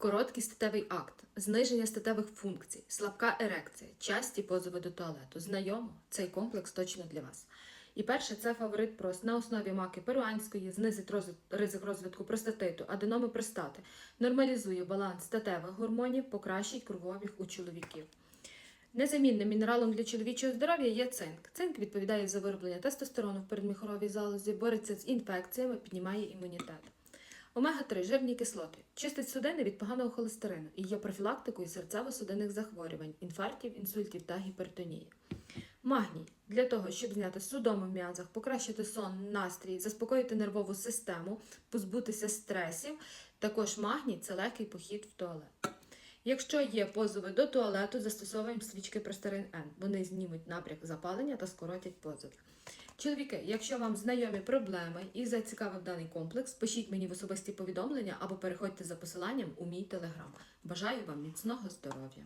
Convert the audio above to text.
Короткий статевий акт, зниження статевих функцій, слабка ерекція, часті позови до туалету. Знайомо, цей комплекс точно для вас. І перше, це фаворит прост на основі маки перуанської, знизить ризик розвитку простатиту, аденоми простати, нормалізує баланс статевих гормонів, покращить кровообіг у чоловіків. Незамінним мінералом для чоловічого здоров'я є цинк. Цинк відповідає за вироблення тестостерону в передміхоровій залозі, бореться з інфекціями, піднімає імунітет. Омега-3 жирні кислоти чистить судини від поганого холестерину і є профілактикою серцево-судинних захворювань, інфарктів, інсультів та гіпертонії. Магній для того, щоб зняти судом в м'язах, покращити сон, настрій, заспокоїти нервову систему, позбутися стресів. Також магній це легкий похід в туалет. Якщо є позови до туалету, застосовуємо свічки Простерин Н. Вони знімуть напряг запалення та скоротять позови. Чоловіки, якщо вам знайомі проблеми і зацікавив даний комплекс, пишіть мені в особисті повідомлення або переходьте за посиланням у мій телеграм. Бажаю вам міцного здоров'я!